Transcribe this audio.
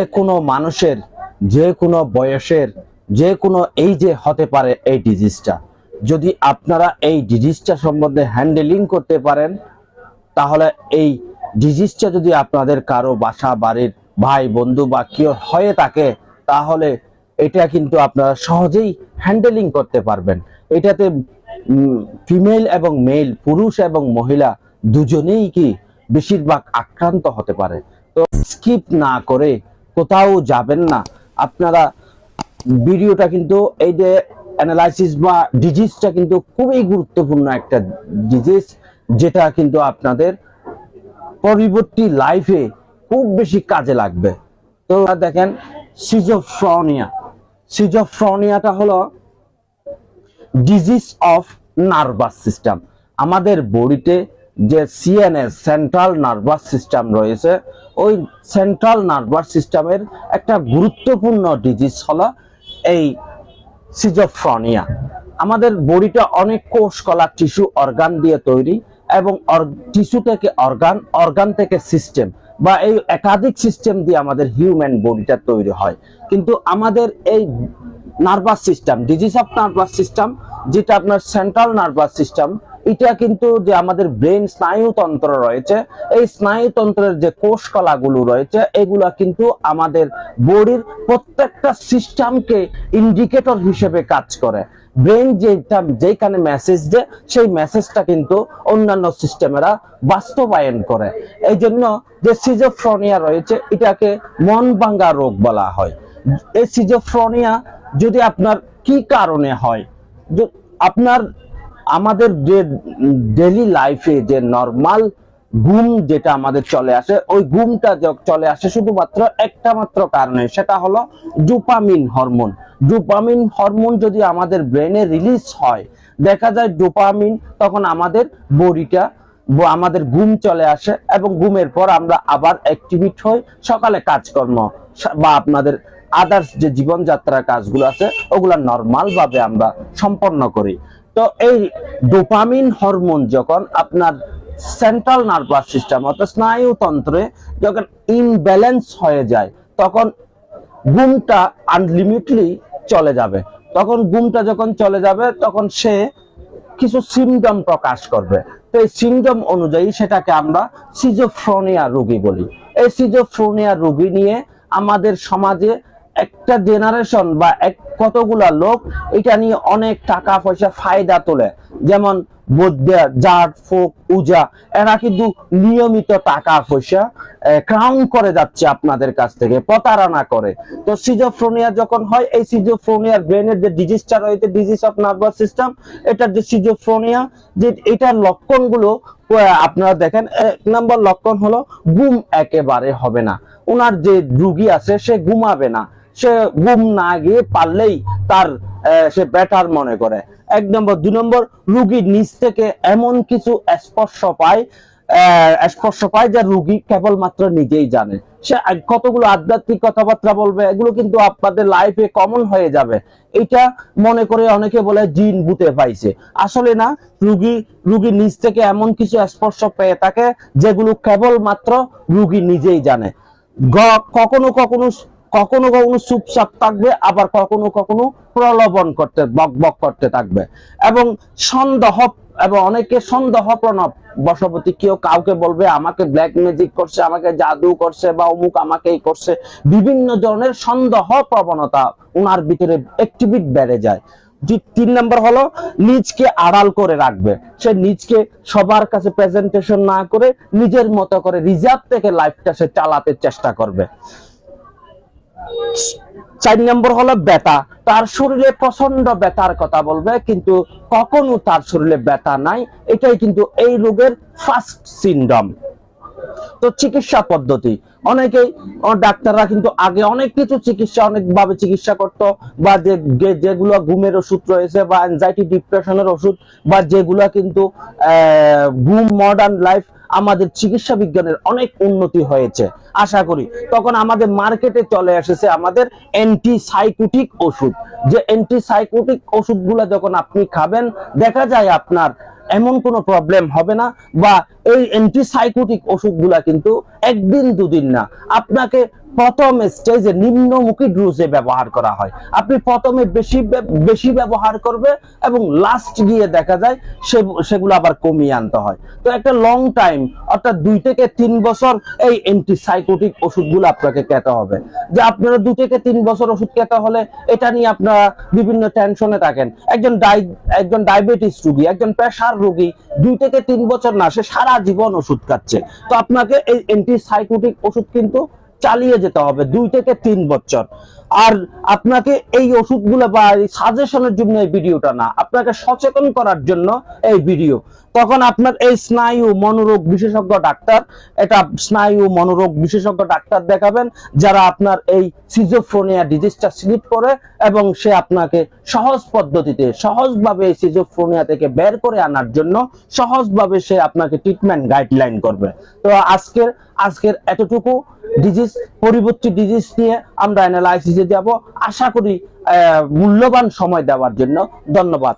যে কোনো মানুষের, যে কোনো বয়সের, যে কোনো এই যে হতে পারে এই ডিজিজটা যদি আপনারা এই ডিজিজটা সম্বন্ধে হ্যান্ডেলিং করতে পারেন, তাহলে এই ডিজিজটা যদি আপনাদের কারও বাসা, বাড়ির ভাই, বন্ধু বা কেউ হয়ে থাকে, তাহলে এটা কিন্তু আপনারা সহজেই হ্যান্ডেলিং করতে পারবেন। এটাতে ফিমেল এবং মেল পুরুষ এবং মহিলা দুজনেই কি বেশিরভাগ আক্রান্ত হতে পারে। তো স্কিপ না করে কোথাও যাবেন না। আপনারা ভিডিওটা কিন্তু এই যে অ্যানালাইসিস বা ডিজিজটা কিন্তু খুবই গুরুত্বপূর্ণ একটা ডিজিজ যেটা কিন্তু আপনাদের পরবর্তী লাইফে খুব বেশি কাজে লাগবে। তো দেখেন সিজোফ্রনিয়া সিজোফ্রনিয়াটা হলো ডিজিজ অফ নার্ভাস সিস্টেম আমাদের বডিতে যে সিএনএস সেন্ট্রাল নার্ভাস সিস্টেম রয়েছে ওই সেন্ট্রাল নার্ভাস সিস্টেমের একটা গুরুত্বপূর্ণ ডিজিজ হলো এই সিজোফ্রনিয়া আমাদের বডিটা অনেক কোষ কলা টিস্যু অর্গান দিয়ে তৈরি এবং টিস্যু থেকে অর্গান অর্গান থেকে সিস্টেম বা এই একাধিক সিস্টেম দিয়ে আমাদের হিউম্যান বডিটা তৈরি হয়। কিন্তু আমাদের এই nervous system disease of nervous system যেটা আপনার সেন্ট্রাল নার্ভাস সিস্টেম এটা কিন্তু যে আমাদের ব্রেন স্নায়ুতন্ত্র রয়েছে, এই স্নায়ুতন্ত্রের যে কোষকলাগুলো রয়েছে, এগুলা কিন্তু আমাদের বডির প্রত্যেকটা সিস্টেমকে ইন্ডিকেটর হিসেবে কাজ করে। ব্রেন যেটা যেখানে মেসেজ দেয়, সেই মেসেজটা কিন্তু অন্যান্য সিস্টেমেরা বাস্তবায়ন করে। এই জন্য যে সিজোফ্রনিয়া রয়েছে, এটাকে মন ভাঙ্গা রোগ বলা হয়। এই সিজোফ্রনিয়া যদি আপনার কি কারণে হয় আপনার আমাদের যে ডেলি লাইফে যে নর্মাল ঘুম যেটা আমাদের চলে আসে, ওই ঘুমটা চলে আসে শুধুমাত্র একটা মাত্র কারণে, সেটা হলো ডোপামিন হরমোন ডোপামিন হরমোন যদি আমাদের ব্রেনে রিলিজ হয়, দেখা যায় ডোপামিন তখন আমাদের বডিটা, আমাদের ঘুম চলে আসে এবং ঘুমের পর আমরা আবার অ্যাক্টিভিট হই। সকালে কাজকর্ম, বা আপনাদের আদার্স যে জীবনযাত্রার কাজগুলো আছে, ওগুলা নর্মাল ভাবে আমরা সম্পন্ন করি। তো এই ডোপামিন হরমোন যখন আপনার সেন্ট্রাল নার্ভাস সিস্টেম অর্থাৎ স্নায়ুতন্ত্রে যখন ইনব্যালেন্স হয়ে যায়, তখন ঘুমটা আনলিমিটলি চলে যাবে। তখন ঘুমটা যখন চলে যাবে, তখন সে কিছু সিমটম প্রকাশ করবে। তো এই সিমটম অনুযায়ী সেটাকে আমরা সিজোফ্রোনিয়া রোগী বলি। এই সিজোফ্রোনিয়া রোগী নিয়ে আমাদের সমাজে একটা জেনারেশন বা এক কতগুলা লোক এটা নিয়ে অনেক টাকা পয়সা ফায়দা তোলে। যেমন বৌদ্ধ, জাট, ফোক, উজা, এরা কিন্তু নিয়মিত টাকা পয়সা ক্রাউন করে যাচ্ছে আপনাদের কাছ থেকে, প্রতারণা করে। তো সিজোফ্রোনিয়া যখন হয়, এই সিজোফ্রোনিয়ার ব্রেনের যে ডিজিজটা রয়েছে ডিজিজ অফ নার্ভাস সিস্টেম এটার যে সিজোফ্রোনিয়া যে এটার লক্ষণগুলো আপনারা দেখেন, এক নম্বর লক্ষণ হলো, ঘুম একেবারে হবে না। ওনার যে রুগী আছে, সে ঘুমাবে না। সে ঘুম না গিয়ে পারলেই তার সে বেটার মনে করে। এক নম্বর। দুই নম্বর, রুগী নিজ থেকে এমন কিছু স্পর্শ পায় স্পর্শ পায় যা রুগী কেবলমাত্র নিজেই জানে। সে কতগুলো আধ্যাত্মিক কথাবার্তা বলবে, এগুলো কিন্তু আপনাদের লাইফে কমন হয়ে যাবে। এটা মনে করে অনেকে বলে জিন বুতে পাইছে। আসলে না, রুগী রুগী নিজ থেকে এমন কিছু স্পর্শ পেয়ে থাকে, যেগুলো কেবলমাত্র রুগী নিজেই জানে। কখনো কখনো কখনো কখনো চুপচাপ থাকবে, আবার কখনো কখনো প্রলোভন করতে, বক বক করতে থাকবে। এবং সন্দেহ এবং অনেকে সন্দেহ প্রণব, বশবতী কেউ কাউকে বলবে, আমাকে ব্ল্যাক ম্যাজিক করছে, আমাকে জাদু করছে বা অমুক আমাকেই করছে। বিভিন্ন ধরনের সন্দেহ প্রবণতা উনার ভিতরে অ্যাক্টিভিট বেড়ে যায়। তিন নম্বর হলো, নিজকে আড়াল করে রাখবে। সে নিজকে সবার কাছে প্রেজেন্টেশন না করে, নিজের মতো করে রিজার্ভ থেকে লাইফটা সে চালাতে চেষ্টা করবে। চার নম্বর হলো ব্যথা। তার শরীরে প্রচণ্ড ব্যথার কথা বলবে, কিন্তু কখনো তার শরীরে ব্যথা নাই। এটাই কিন্তু এই রোগের ফার্স্ট সিনডম তো চিকিৎসা পদ্ধতি। অনেকেই ডাক্তাররা কিন্তু আগে অনেক কিছু চিকিৎসা, অনেকভাবে চিকিৎসা করতো, বা যে যেগুলো ঘুমের ওষুধ রয়েছে, বা অ্যাংজাইটি ডিপ্রেশনের ওষুধ, বা যেগুলো কিন্তু ঘুম মডার্ন লাইফ আমাদের চিকিৎসা বিজ্ঞানের অনেক উন্নতি হয়েছে। আশা করি তখন আমাদের মার্কেটে চলে এসেছে আমাদের অ্যান্টিসাইকোটিক ওষুধ। যে অ্যান্টিসাইকোটিক ওষুধগুলো যখন আপনি খাবেন, দেখা যায় আপনার এমন কোনো প্রবলেম হবে না বা এই অ্যান্টিসাইকোটিক ওষুধগুলা কিন্তু একদিন দুদিন না। আপনাকে প্রথম স্টেজে নিম্নমুখী ডোজে ব্যবহার করা হয়। আপনি প্রথমে বেশি বেশি ব্যবহার করবে এবং লাস্ট গিয়ে দেখা যায় সেগুলো আবার কমিয়ে আনতে হয়। তো একটা লং টাইম অর্থাৎ দুই থেকে তিন বছর এই অ্যান্টিসাইকোটিক ওষুধগুলো আপনাকে খেতে হবে। যে আপনারা দুই থেকে তিন বছর ওষুধ খেতে হলে এটা নিয়ে আপনারা বিভিন্ন টেনশনে থাকেন। একজন ডাই, একজন ডায়াবেটিস রোগী, একজন প্রেশার রোগী দুই থেকে তিন বছর না, সে সারা জীবন ওষুধ খাচ্ছে। তো আপনাকে এই অ্যান্টিসাইকোটিক ওষুধ কিন্তু চালিয়ে যেতে হবে দুই থেকে তিন বছর। আর আপনাকে এই ওষুধগুলো বা সাজেশনের জন্য এই ভিডিওটা না, আপনাকে সচেতন করার জন্য এই ভিডিও। তখন আপনার এই স্নায়ু মনোরোগ বিশেষজ্ঞ ডাক্তার, এটা স্নায়ু মনোরোগ বিশেষজ্ঞ ডাক্তার দেখাবেন, যারা আপনার এই সিজোফ্রোনিয়া ডিজিজটা স্লিপ করে এবং সে আপনাকে সহজ পদ্ধতিতে, সহজভাবে এই সিজোফ্রোনিয়া থেকে বের করে আনার জন্য সহজভাবে সে আপনাকে ট্রিটমেন্ট গাইডলাইন করবে। তো আজকের আজকের এতটুকু। ডিজিজ পরিবর্তী ডিজিজ নিয়ে আমরা অ্যানালাইসিসে যাব। আশা করি মূল্যবান সময় দেওয়ার জন্য ধন্যবাদ।